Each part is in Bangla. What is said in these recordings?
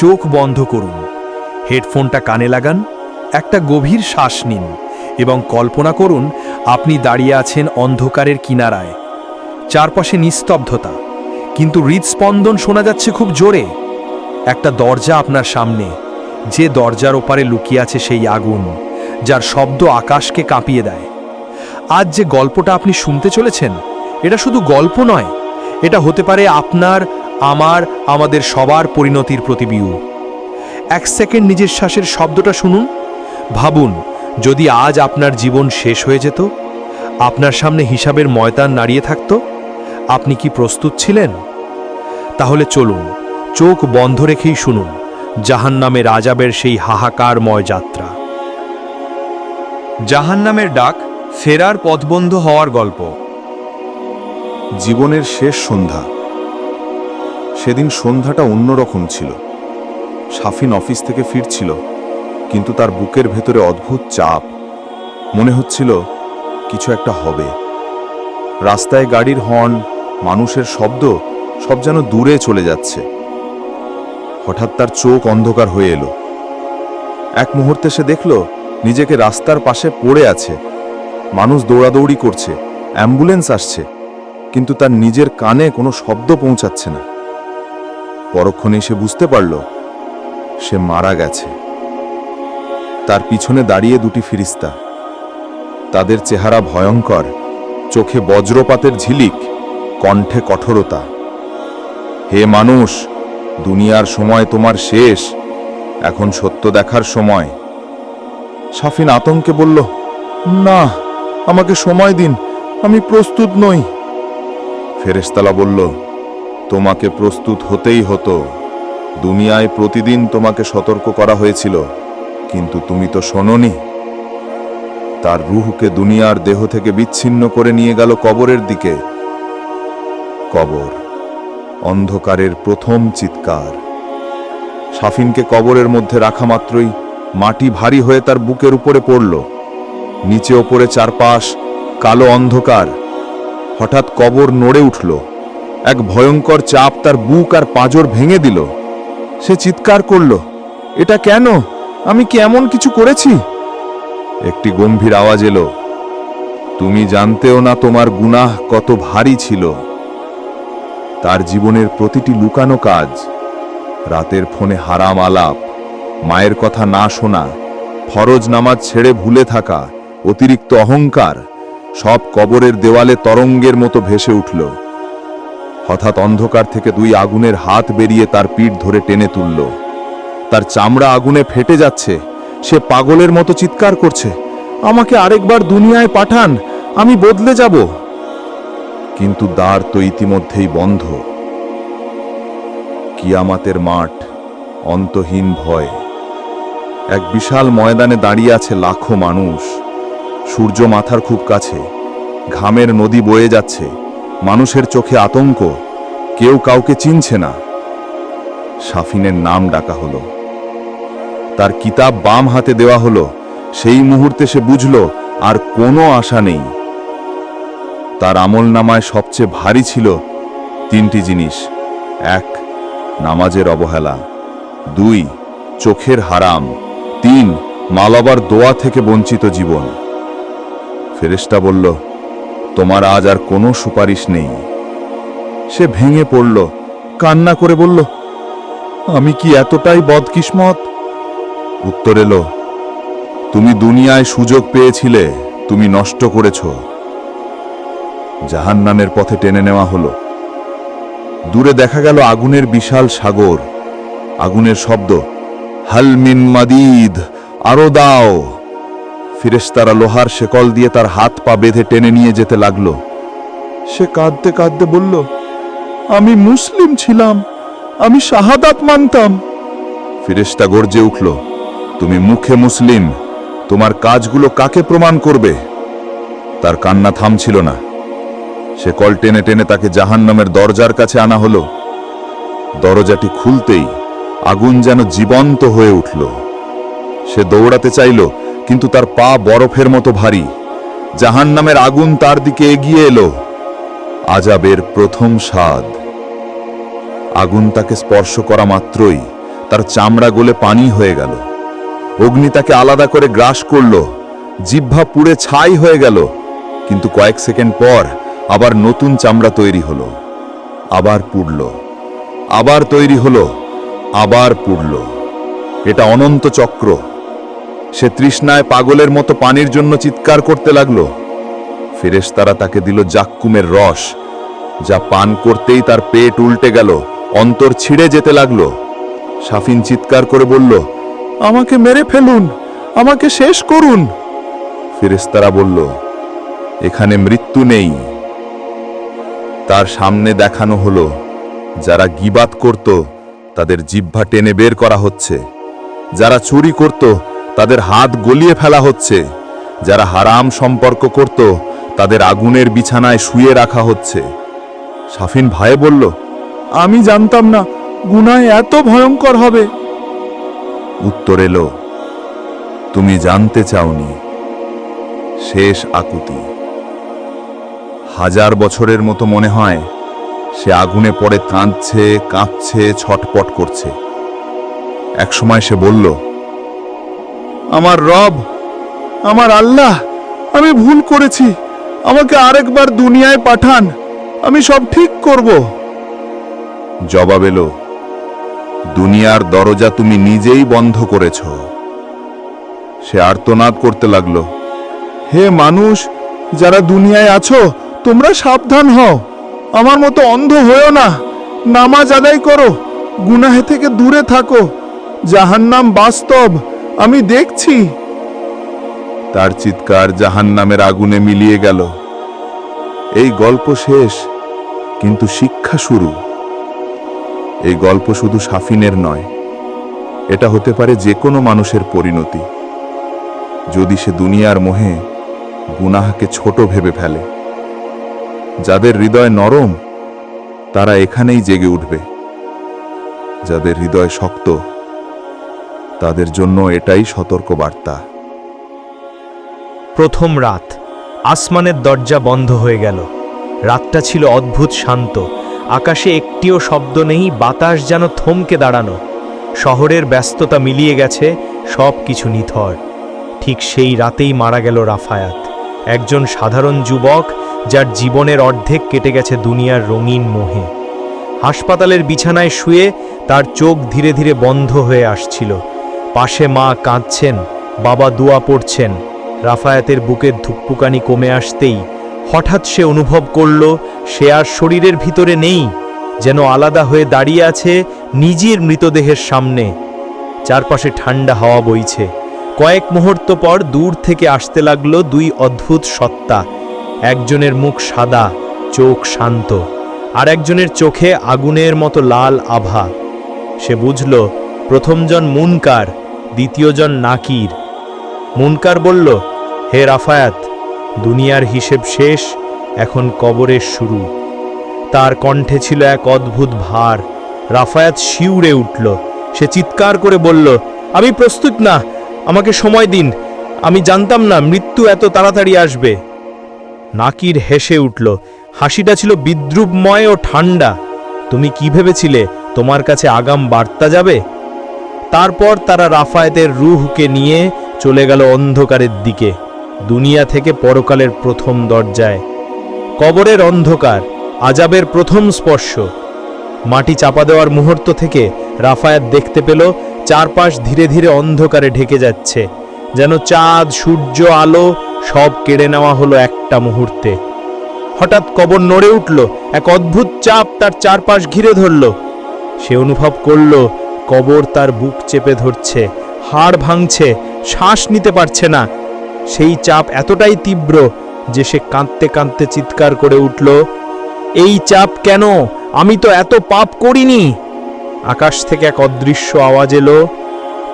চোখ বন্ধ করুন। হেডফোনটা কানে লাগান, একটা গভীর শ্বাস নিন এবং কল্পনা করুন, আপনি দাঁড়িয়ে আছেন অন্ধকারের কিনারায়। চারপাশে নিস্তব্ধতা, কিন্তু হৃদস্পন্দন শোনা যাচ্ছে খুব জোরে। একটা দরজা আপনার সামনে, যে দরজার ওপারে লুকিয়ে আছে সেই আগুন, যার শব্দ আকাশকে কাঁপিয়ে দেয়। আজ যে গল্পটা আপনি শুনতে চলেছেন, এটা শুধু গল্প নয়, এটা হতে পারে আপনার আমার, আমাদের সবার পরিণতির প্রতিবিউ এক সেকেন্ড নিজের শ্বাসের শব্দটা শুনুন। ভাবুন, যদি আজ আপনার জীবন শেষ হয়ে যেত, আপনার সামনে হিসাবের ময়দান নাড়িয়ে থাকত, আপনি কি প্রস্তুত ছিলেন? তাহলে চলুন, চোখ বন্ধ রেখেই শুনুন জাহান নামে রাজাবের সেই হাহাকারময় যাত্রা। জাহান্নামের ডাক ফেরার পথবন্ধ হওয়ার গল্প। জীবনের শেষ সন্ধ্যা। সেদিন সন্ধ্যাটা অন্যরকম ছিল। সাফিন অফিস থেকে ফিরছিল, কিন্তু তার বুকের ভেতরে অদ্ভুত চাপ। মনে হচ্ছিল কিছু একটা হবে। রাস্তায় গাড়ির হর্ন, মানুষের শব্দ, সব যেন দূরে চলে যাচ্ছে। হঠাৎ তার চোখ অন্ধকার হয়ে এলো। এক মুহূর্তে সে দেখল, নিজেকে রাস্তার পাশে পড়ে আছে। মানুষ দৌড়াদৌড়ি করছে, অ্যাম্বুলেন্স আসছে, কিন্তু তার নিজের কানে কোনো শব্দ পৌঁছাচ্ছে না। পরক্ষণে সে বুঝতে পারল, সে মারা গেছে। তার পিছনে দাঁড়িয়ে দুটি ফিরিস্তা। তাদের চেহারা ভয়ঙ্কর, চোখে বজ্রপাতের ঝিলিক, কণ্ঠে কঠোরতা। হে মানুষ, দুনিয়ার সময় তোমার শেষ, এখন সত্য দেখার সময়। সাফিন আতঙ্কে বলল, না, আমাকে সময় দিন, আমি প্রস্তুত নই। ফেরেশতালা বলল তোমাকে প্রস্তুত হতেই হতো। দুনিয়ায় প্রতিদিন তোমাকে সতর্ক করা হয়েছিল, কিন্তু তুমি তো শোনোনি। তার রুহকে দুনিয়ার দেহ থেকে বিচ্ছিন্ন করে নিয়ে গেল কবরের দিকে। কবর, অন্ধকারের প্রথম চিৎকার। সাফিনকে কবরের মধ্যে রাখা মাত্রই মাটি ভারী হয়ে তার বুকের উপরে পড়ল। নিচে ওপরে চারপাশ কালো অন্ধকার। হঠাৎ কবর নড়ে উঠল। এক ভয়ঙ্কর চাপ তার বুক আর পাঁজর ভেঙে দিল। সে চিৎকার করল, এটা কেন? আমি কি এমন কিছু করেছি? একটি গম্ভীর আওয়াজ এলো, তুমি জানতেও না তোমার গুনাহ কত ভারী ছিল। তার জীবনের প্রতিটি লুকানো কাজ, রাতের ফোনে হারাম আলাপ, মায়ের কথা না শোনা, ফরজ নামাজ ছেড়ে ভুলে থাকা, অতিরিক্ত অহংকার, সব কবরের দেওয়ালে তরঙ্গের মতো ভেসে উঠল। হঠাৎ অন্ধকার থেকে দুই আগুনের হাত বেরিয়ে তার পিঠ ধরে টেনে তুলল। তার চামড়া আগুনে ফেটে যাচ্ছে। সে পাগলের মতো চিৎকার করছে। আমাকে আরেকবার দুনিয়ায় পাঠান, আমি বদলে যাব। কিন্তু দ্বার তো ইতিমধ্যেই বন্ধ। কিয়ামাতের মাঠ, অন্তহীন ভয়। এক বিশাল ময়দানে দাঁড়িয়ে আছে লাখো মানুষ। সূর্য মাথার খুব কাছে। ঘামের নদী বয়ে যাচ্ছে। মানুষের চোখে আতঙ্ক, কেউ কাউকে চিনছে না। সাফিনের নাম ডাকা হলো। তার কিতাব বাম হাতে দেওয়া হলো। সেই মুহূর্তে সে বুঝল, আর কোনো আশা নেই। তার আমল নামায় সবচেয়ে ভারী ছিল তিনটি জিনিস। এক, নামাজের অবহেলা। দুই, চোখের হারাম। তিন, মালাবার দোয়া থেকে বঞ্চিত জীবন। ফেরেশতা বলল তোমার আজ আর কোনো সুপারিশ নেই। সে ভেঙে পড়ল, কান্না করে বলল, আমি কি এতটাই বদকিসমত? উত্তর এলো, তুমি দুনিয়ায় সুযোগ পেয়েছিলে, তুমি নষ্ট করেছ। জাহান্নামের পথে টেনে নেওয়া হলো। দূরে দেখা গেল আগুনের বিশাল সাগর। আগুনের শব্দ হালমিন মাদিদ, আরও দাও। ফিরেশতারা লোহার শেকল দিয়ে তার হাত পা বেঁধে টেনে নিয়ে যেতে লাগল। সে কাঁদতে কাঁদতে বলল আমি মুসলিম ছিলাম আমি শাহাদাত মানতাম। ফিরেশতা গর্জে উঠল তুমি মুখে মুসলিম তোমার কাজগুলো কাকে প্রমাণ করবে? তার কান্না থামছিল না। সে কল টেনে টেনে তাকে জাহান্নামের দরজার কাছে আনা হলো। দরজাটি খুলতেই আগুন যেন জীবন্ত হয়ে উঠল। সে দৌড়াতে চাইল কিন্তু তার পা বরফের মতো ভারী। জাহান্নামের আগুন তার দিকে এগিয়ে এলো। আজাবের প্রথম স্বাদ। আগুন তাকে স্পর্শ করা মাত্রই তার চামড়া গলে পানি হয়ে গেল। অগ্নি তাকে আলাদা করে গ্রাস করল। জিহ্বা পুড়ে ছাই হয়ে গেল। কিন্তু কয়েক সেকেন্ড পর আবার নতুন চামড়া তৈরি হলো। আবার পুড়ল। আবার তৈরি হলো। আবার পুড়ল। এটা অনন্ত চক্র। সে তৃষ্ণায় পাগলের মতো পানির জন্য চিৎকার করতে লাগল। ফেরেশতারা তাকে দিল জাক্কুমের রস, যা পান করতেই তার পেট উল্টে গেল, অন্তর ছিঁড়ে যেতে লাগল। সাফিন চিৎকার করে বলল, আমাকে মেরে ফেলুন, আমাকে শেষ করুন। ফেরেশতারা বলল, এখানে মৃত্যু নেই। তার সামনে দেখানো হলো, যারা গিবাত করত, তাদের জিহ্বা টেনে বের করা হচ্ছে। যারা চুরি করত তাদের হাত গলিয়ে ফেলা হচ্ছে। যারা হারাম সম্পর্ক করত, তাদের আগুনের বিছানায় শুয়ে রাখা হচ্ছে। সাফিন ভয়ে বলল, আমি জানতাম না, গুনায় এত ভয়ঙ্কর হবে। উত্তর এলো, তুমি জানতে চাওনি। শেষ আকুতি। হাজার বছরের মতো মনে হয়, সে আগুনে পড়ে কাঁদছে, কাঁপছে, ছটপট করছে। একসময় সে বলল আমার রব আমার আল্লাহ আমি ভুল করেছি। আমাকে আরেকবার দুনিয়ায় পাঠান আমি সব ঠিক করব। জবাব এলো দুনিয়ার দরজা তুমি নিজেই বন্ধ করেছ। সে আর্তনাদ করতে লাগল হে মানুষ যারা দুনিয়ায় আছো তোমরা সাবধান হও। আমার মতো অন্ধ হয়েও না। নামাজ আদায় করো গুনাহে থেকে দূরে থাকো। জাহান্নাম বাস্তব। আমি দেখছি। তার চিৎকার জাহান্নামের আগুনে মিলিয়ে গেল। এই গল্প শেষ, কিন্তু শিক্ষা শুরু। এই গল্প শুধু সাফিনের নয়, এটা হতে পারে যে কোনো মানুষের পরিণতি। যদি সে দুনিয়ার মোহে গুনাহাকে ছোট ভেবে ফেলে। যাদের হৃদয় নরম, তারা এখানেই জেগে উঠবে। যাদের হৃদয় শক্ত তাদের জন্য এটাই সতর্ক বার্তা প্রথম রাত, আসমানের দরজা বন্ধ হয়ে গেল। রাতটা ছিল অদ্ভুত শান্ত। আকাশে একটিও শব্দ নেই, বাতাস যেন থমকে দাঁড়ানো। শহরের ব্যস্ততা মিলিয়ে গেছে সব কিছু নিথর। ঠিক সেই রাতেই মারা গেল রাফায়াত, একজন সাধারণ যুবক যার জীবনের অর্ধেক কেটে গেছে দুনিয়ার রঙিন মোহে। হাসপাতালের বিছানায় শুয়ে তার চোখ ধীরে ধীরে বন্ধ হয়ে আসছিল। পাশে মা কাঁদছেন, বাবা দোয়া পড়ছেন। রাফায়াতের বুকের ধুকপুকানি কমে আসতেই হঠাৎ সে অনুভব করল, সে আর শরীরের ভিতরে নেই, যেন আলাদা হয়ে দাঁড়িয়ে আছে নিজের মৃতদেহের সামনে। চারপাশে ঠান্ডা হাওয়া বইছে। কয়েক মুহূর্ত পর দূর থেকে আসতে লাগল দুই অদ্ভুত সত্তা। একজনের মুখ সাদা, চোখ শান্ত, আর একজনের চোখে আগুনের মতো লাল আভা। সে বুঝল, প্রথমজন মুনকার দ্বিতীয়জন নাকির। মুনকার বলল, হে রাফায়াত, দুনিয়ার হিসেব শেষ, এখন কবরের শুরু। তার কণ্ঠে ছিল এক অদ্ভুত ভার। রাফায়াত শিউরে উঠল। সে চিৎকার করে বলল, আমি প্রস্তুত না, আমাকে সময় দিন। আমি জানতাম না মৃত্যু এত তাড়াতাড়ি আসবে। নাকির হেসে উঠল, হাসিটা ছিল বিদ্রুপময় ও ঠান্ডা তুমি কি ভেবেছিলে, তোমার কাছে আগাম বার্তা যাবে? তারপর তারা রাফায়েতের রুহকে নিয়ে চলে গেল অন্ধকারের দিকে। দুনিয়া থেকে পরকালের প্রথম দরজায়। কবরের অন্ধকার আজাবের প্রথম স্পর্শ। মাটি চাপা দেওয়ার মুহূর্ত থেকে রাফায়াত দেখতে পেল, চারপাশ ধীরে ধীরে অন্ধকারে ঢেকে যাচ্ছে। যেন চাঁদ, সূর্য, আলো সব কেড়ে নেওয়া হলো একটা মুহূর্তে। হঠাৎ কবর নড়ে উঠল, এক অদ্ভুত চাপ তার চারপাশ ঘিরে ধরল। সে অনুভব করল কবর তার বুক চেপে ধরছে, হাড় ভাঙছে, শ্বাস নিতে পারছে না। সেই চাপ এতটাই তীব্র যে সে কাঁদতে কাঁদতে চিৎকার করে উঠল, এই চাপ কেন? আমি তো এত পাপ করিনি! আকাশ থেকে এক অদৃশ্য আওয়াজ এলো,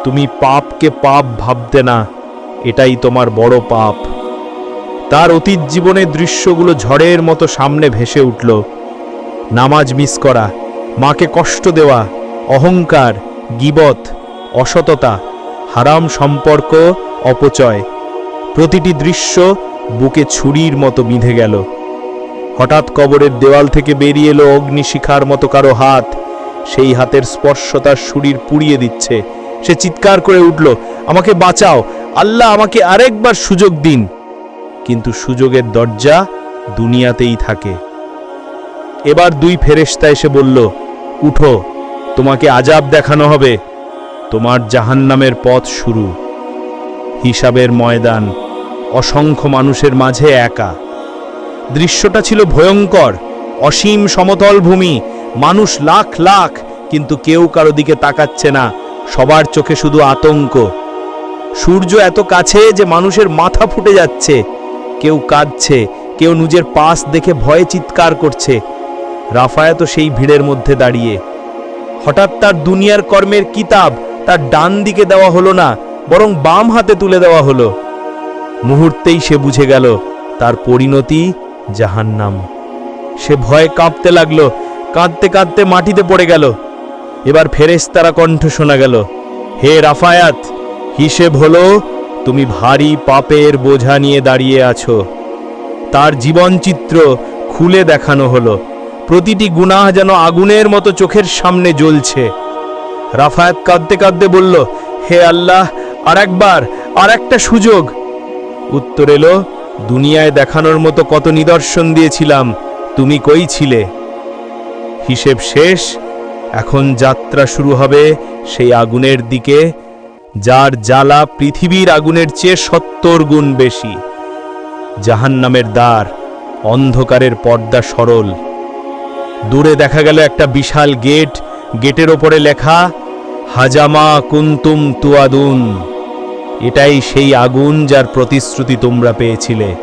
তুমি পাপকে পাপ ভাবতে না, এটাই তোমার বড় পাপ। তার অতীত জীবনের দৃশ্যগুলো ঝড়ের মতো সামনে ভেসে উঠল, নামাজ মিস করা, মাকে কষ্ট দেওয়া অহংকার, গিবত, অসততা, হারাম সম্পর্ক, অপচয়। প্রতিটি দৃশ্য বুকে ছুরির মতো বিঁধে গেল। হঠাৎ কবরের দেওয়াল থেকে বেরিয়ে এলো অগ্নিশিখার মতো কারও হাত। সেই হাতের স্পর্শ তার শরীর পুড়িয়ে দিচ্ছে। সে চিৎকার করে উঠল, আমাকে বাঁচাও! আল্লাহ আমাকে আরেকবার সুযোগ দিন! কিন্তু সুযোগের দরজা দুনিয়াতেই থাকে। এবার দুই ফেরেশতা এসে বলল, উঠো! তোমাকে আজাব দেখানো হবে। তোমার জাহান্নামের পথ শুরু। হিসাবের ময়দান অসংখ্য মানুষের মাঝে একা। দৃশ্যটা ছিল ভয়ঙ্কর। অসীম সমতল ভূমি, মানুষ লাখ লাখ, কিন্তু কেউ কারও দিকে তাকাচ্ছে না। সবার চোখে শুধু আতঙ্ক। সূর্য এত কাছে যে মানুষের মাথা ফুটে যাচ্ছে। কেউ কাঁদছে, কেউ নিজের পাশ দেখে ভয়ে চিৎকার করছে। রাফায়াত সেই ভিড়ের মধ্যে দাঁড়িয়ে। হঠাৎ তার দুনিয়ার কর্মের কিতাব তার ডান দিকে দেওয়া হলো না, বরং বাম হাতে তুলে দেওয়া হলো। মুহূর্তেই সে বুঝে গেল, তার পরিণতি জাহান্নাম। সে ভয়ে কাঁপতে লাগল, কাঁদতে কাঁদতে মাটিতে পড়ে গেল। এবার ফেরেশতারা কণ্ঠ শোনা গেল, হে রাফায়াত, হিসেব হলো তুমি ভারী পাপের বোঝা নিয়ে দাঁড়িয়ে আছো। তার জীবনচিত্র খুলে দেখানো হলো। প্রতিটি গুনাহ যেন আগুনের মতো চোখের সামনে জ্বলছে। রাফায়াত কাঁদতে কাঁদতে বলল, হে আল্লাহ আর একবার আর একটা সুযোগ। উত্তর এলো, দুনিয়ায় দেখানোর মতো কত নিদর্শন দিয়েছিলাম, তুমি কই ছিলে? হিসেব শেষ, এখন যাত্রা শুরু হবে সেই আগুনের দিকে, যার জ্বালা পৃথিবীর আগুনের চেয়ে সত্তর গুণ বেশি। জাহান্নামের দ্বার, অন্ধকারের পর্দা সরল। দূরে দেখা গেল একটা বিশাল গেট। গেটের ওপরে লেখা, হাজামা কুন্তুম তুয়াদুন। এটাই সেই আগুন যার প্রতিশ্রুতি তোমরা পেয়েছিলে।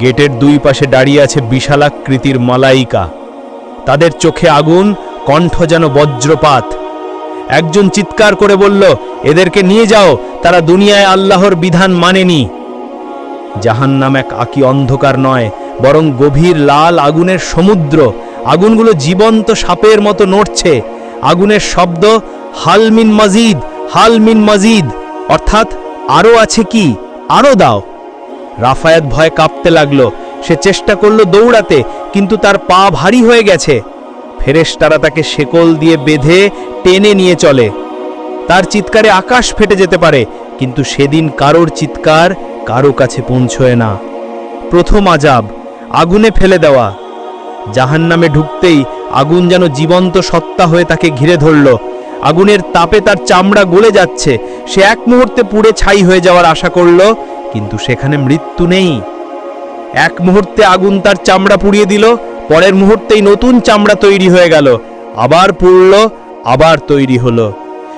গেটের দুই পাশে দাঁড়িয়ে আছে বিশালাকৃতির মালাইকা। তাদের চোখে আগুন, কণ্ঠ যেন বজ্রপাত। একজন চিৎকার করে বলল, এদেরকে নিয়ে যাও, তারা দুনিয়ায় আল্লাহর বিধান মানেনি। জাহান্নাম এক আকি অন্ধকার নয়, বরং গভীর লাল আগুনের সমুদ্র। আগুনগুলো জীবন্ত সাপের মতো নড়ছে। আগুনের শব্দ হালমিন মজিদ হালমিন মজিদ। অর্থাৎ আরও আছে কি? আরও দাও। রাফায়াত ভয় কাঁপতে লাগল। সে চেষ্টা করল দৌড়াতে, কিন্তু তার পা ভারী হয়ে গেছে। ফেরেশতারা তাকে শেকল দিয়ে বেঁধে টেনে নিয়ে চলে। তার চিৎকারে আকাশ ফেটে যেতে পারে, কিন্তু সেদিন কারোর চিৎকার কারও কাছে পৌঁছয় না। প্রথম আজাব, আগুনে ফেলে দেওয়া। জাহান্নামে ঢুকতেই আগুন যেন জীবন্ত সত্তা হয়ে তাকে ঘিরে ধরল। আগুনের তাপে তার চামড়া গলে যাচ্ছে। সে এক মুহূর্তে পুড়ে ছাই হয়ে যাওয়ার আশা করল, কিন্তু সেখানে মৃত্যু নেই। এক মুহূর্তে আগুন তার চামড়া পুড়িয়ে দিল, পরের মুহূর্তেই নতুন চামড়া তৈরি হয়ে গেল। আবার পুড়ল, আবার তৈরি হলো।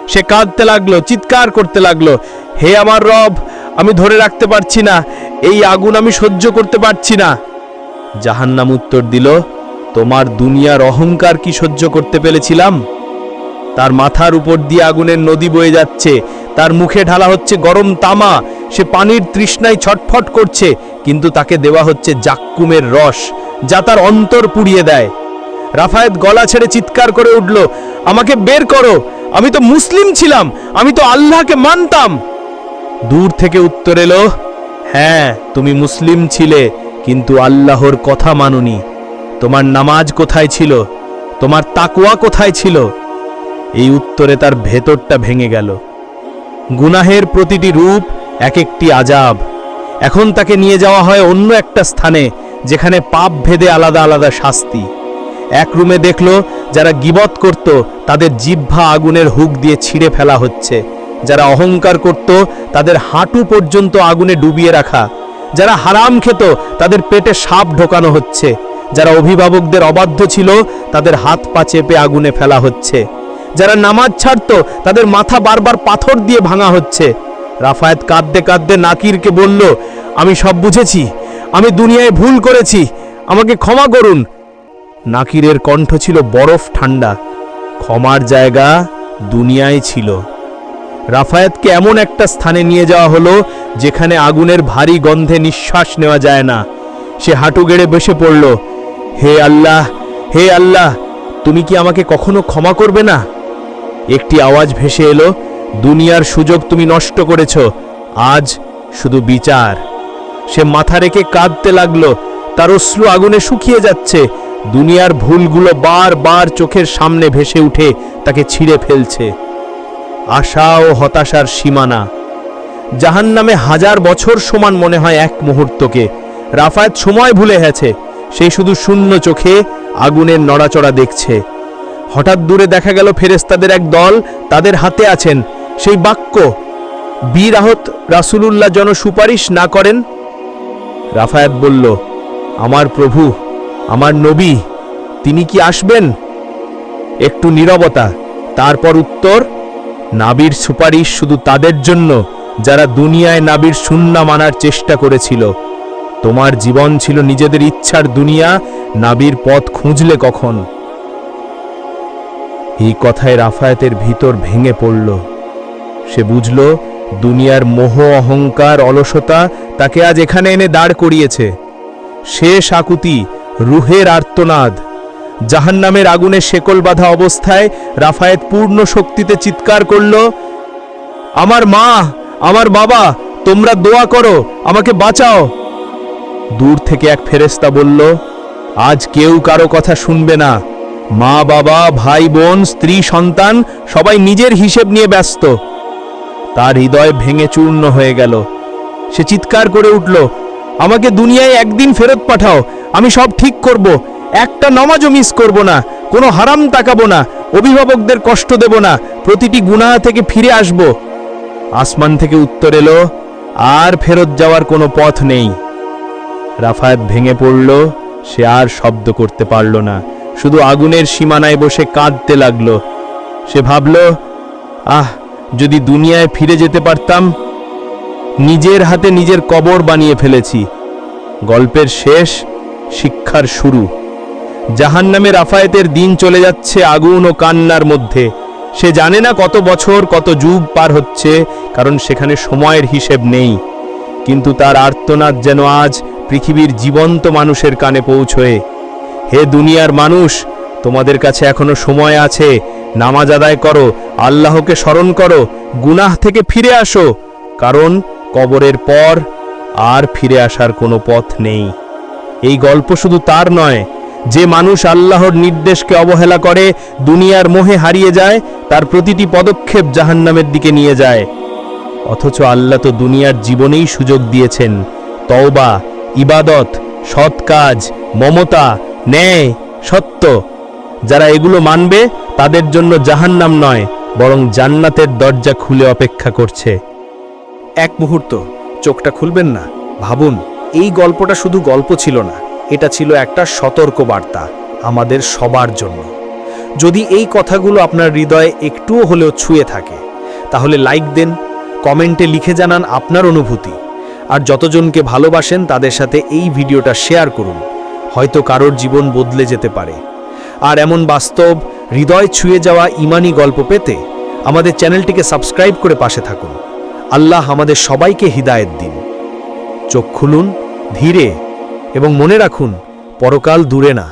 সে কাঁদতে লাগল, চিৎকার করতে লাগল, হে আমার রব, আমি ধরে রাখতে পারছি না। এই আগুন আমি সহ্য করতে পারছি না। জাহান্নাম উত্তর দিল, তোমার দুনিয়ার অহংকার কি সহ্য করতে পেরেছিলাম? তার মাথার উপর দিয়ে আগুনের নদী বয়ে যাচ্ছে, তার মুখে ঢালা হচ্ছে গরম তামা, সে পানির তৃষ্ণায় ছটফট করছে, কিন্তু তাকে দেওয়া হচ্ছে জাক্কুমের রস, যা তার অন্তর পুড়িয়ে দেয়। রাফায়েত গলা ছেড়ে চিৎকার করে উঠল, আমাকে বের করো, আমি তো মুসলিম ছিলাম, আমি তো আল্লাহকে মানতাম। দূর থেকে উত্তর এলো হ্যাঁ তুমি মুসলিম ছিলে কিন্তু আল্লাহর কথা মানুনি। তোমার নামাজ কোথায় ছিল? তোমার তাকুয়া কোথায় ছিল? এই উত্তরে তার ভেতরটা ভেঙে গেল। গুনাহের প্রতিটি রূপ এক একটি আজাব। এখন তাকে নিয়ে যাওয়া হয় অন্য একটা স্থানে, যেখানে পাপ ভেদে আলাদা আলাদা শাস্তি। এক রুমে দেখল, যারা গিবত করত, তাদের জিহ্বা আগুনের হুক দিয়ে ছিঁড়ে ফেলা হচ্ছে। যারা অহংকার করত, তাদের হাঁটু পর্যন্ত আগুনে ডুবিয়ে রাখা। যারা হারাম খেত, তাদের পেটে সাপ ঢোকানো হচ্ছে। যারা অভিভাবকদের অবাধ্য ছিল, তাদের হাত পা চেপে আগুনে ফেলা হচ্ছে। যারা নামাজ ছাড়তো, তাদের মাথা বারবার পাথর দিয়ে ভাঙা হচ্ছে। রাফায়াত কাঁদতে কাঁদতে নাকিরকে বলল, আমি সব বুঝেছি, আমি দুনিয়ায় ভুল করেছি, আমাকে ক্ষমা করুন। নাকিরের কণ্ঠ ছিল বরফ ঠান্ডা। ক্ষমার জায়গা দুনিয়ায় ছিল। রাফায়াতকে এমন একটা স্থানে নিয়ে যাওয়া হলো যেখানে আগুনের ভারী গন্ধে নিঃশ্বাস নেওয়া যায় না। সে হাঁটু গেড়ে বসে পড়ল। হে আল্লাহ হে আল্লাহ, তুমি কি আমাকে কখনো ক্ষমা করবে না? একটি আওয়াজ ভেসে এলো, দুনিয়ার সুযোগ তুমি নষ্ট করেছ, আজ শুধু বিচার। সে মাথা রেখে কাঁদতে লাগল, তার অশ্রু আগুনে শুকিয়ে যাচ্ছে, দুনিয়ার ভুলগুলো বারবার চোখের সামনে ভেসে উঠে তাকে ছিঁড়ে ফেলছে। আশা ও হতাশার সীমানা। জাহান নামে হাজার বছর সমান মনে হয় এক মুহূর্তকে। রাফায়াত সময় ভুলে গেছে। সেই শুধু শূন্য চোখে আগুনের নড়াচড়া দেখছে। হঠাৎ দূরে দেখা গেল ফেরেস্তাদের এক দল, তাদের হাতে আছেন। সেই বাক্য, বীর আহত রাসুলুল্লাহ যেন সুপারিশ না করেন? রাফায়াত বলল, আমার প্রভু, আমার নবী, তিনি কি আসবেন? একটু নীরবতা, তারপর উত্তর, নাবির সুপারিশ শুধু তাদের জন্য। যারা দুনিয়ায় নাবির শূন্য মানার চেষ্টা করেছিল। তোমার জীবন ছিল নিজেদের ইচ্ছার দুনিয়া, নাবির পথ খুঁজলে কখন? এই কথায় রাফায়াতের ভিতর ভেঙে পড়ল। সে বুঝল, দুনিয়ার মোহ, অহংকার, অলসতা তাকে আজ এখানে এনে দাঁড় করিয়েছে। শেষ আকুতি রুহের আর্তনাদ। জাহান্নামের আগুনে শেকল বাঁধা অবস্থায় রাফায়েত পূর্ণ শক্তিতে চিৎকার করল, আমার মা আমার বাবা, তোমরা দোয়া করো, আমাকে বাঁচাও। দূর থেকে এক ফেরেস্তা বলল, আজ কেউ কারও কথা শুনবে না। মা, বাবা, ভাই, বোন, স্ত্রী, সন্তান, সবাই নিজের হিসেব নিয়ে ব্যস্ত। তার হৃদয় ভেঙে চূর্ণ হয়ে গেল। সে চিৎকার করে উঠল, আমাকে দুনিয়ায় একদিন ফেরত পাঠাও, আমি সব ঠিক করব। একটা নমাজও মিস করব না, কোনো হারাম তাকাবো না, অভিভাবকদের কষ্ট দেব না, প্রতিটি গুনাহ থেকে ফিরে আসব। আসমান থেকে উত্তর এলো, আর ফেরত যাওয়ার কোনো পথ নেই। রাফায়েত ভেঙে পড়ল, সে আর শব্দ করতে পারল না। শুধু আগুনের সীমানায় বসে কাঁদতে লাগল। সে ভাবল, আহ, যদি দুনিয়ায় ফিরে যেতে পারতাম, নিজের হাতে নিজের কবর বানিয়ে ফেলেছি। গল্পের শেষ, শিক্ষার শুরু। জাহান্নামে রাফায়েতের দিন চলে যাচ্ছে আগুন ও কান্নার মধ্যে। সে জানে না কত বছর, কত যুগ পার হচ্ছে, কারণ সেখানে সময়ের হিসেব নেই। কিন্তু তার আর্তনাদ যেন আজ পৃথিবীর জীবন্ত মানুষের কানে পৌঁছয়ে। হে দুনিয়ার মানুষ, তোমাদের কাছে এখনও সময় আছে। নামাজ আদায় করো, আল্লাহকে স্মরণ করো, গুনাহ থেকে ফিরে আসো। কারণ কবরের পর আর ফিরে আসার কোনো পথ নেই। এই গল্প শুধু তার নয় যে মানুষ আল্লাহর নির্দেশকে অবহেলা করে, দুনিয়ার মোহে হারিয়ে যায়, তার প্রতিটি পদক্ষেপ জাহান্নামের দিকে নিয়ে যায়। অথচ আল্লাহ তো দুনিয়ার জীবনেই সুযোগ দিয়েছেন। তওবা, ইবাদত, সৎ কাজ, মমতা, ন্যায়, সত্য। যারা এগুলো মানবে, তাদের জন্য জাহান্নাম নয়, বরং জান্নাতের দরজা খুলে অপেক্ষা করছে। এক মুহূর্ত, চোখটা খুলবেন না, ভাবুন, এই গল্পটা শুধু গল্প ছিল না। এটা ছিল একটা সতর্ক বার্তা আমাদের সবার জন্য। যদি এই কথাগুলো আপনার হৃদয়ে একটুও হলেও ছুঁয়ে থাকে, তাহলে লাইক দেন, কমেন্টে লিখে জানান আপনার অনুভূতি। আর যতজনকে ভালোবাসেন, তাদের সাথে এই ভিডিওটা শেয়ার করুন। হয়তো কারোর জীবন বদলে যেতে পারে। আর এমন বাস্তব, হৃদয় ছুঁয়ে যাওয়া ইমানি গল্প পেতে আমাদের চ্যানেলটিকে সাবস্ক্রাইব করে পাশে থাকুন। আল্লাহ আমাদের সবাইকে হিদায়েত দিন। চোখ খুলুন, ধীরে এবং মনে রাখুন পরকাল দূরে না।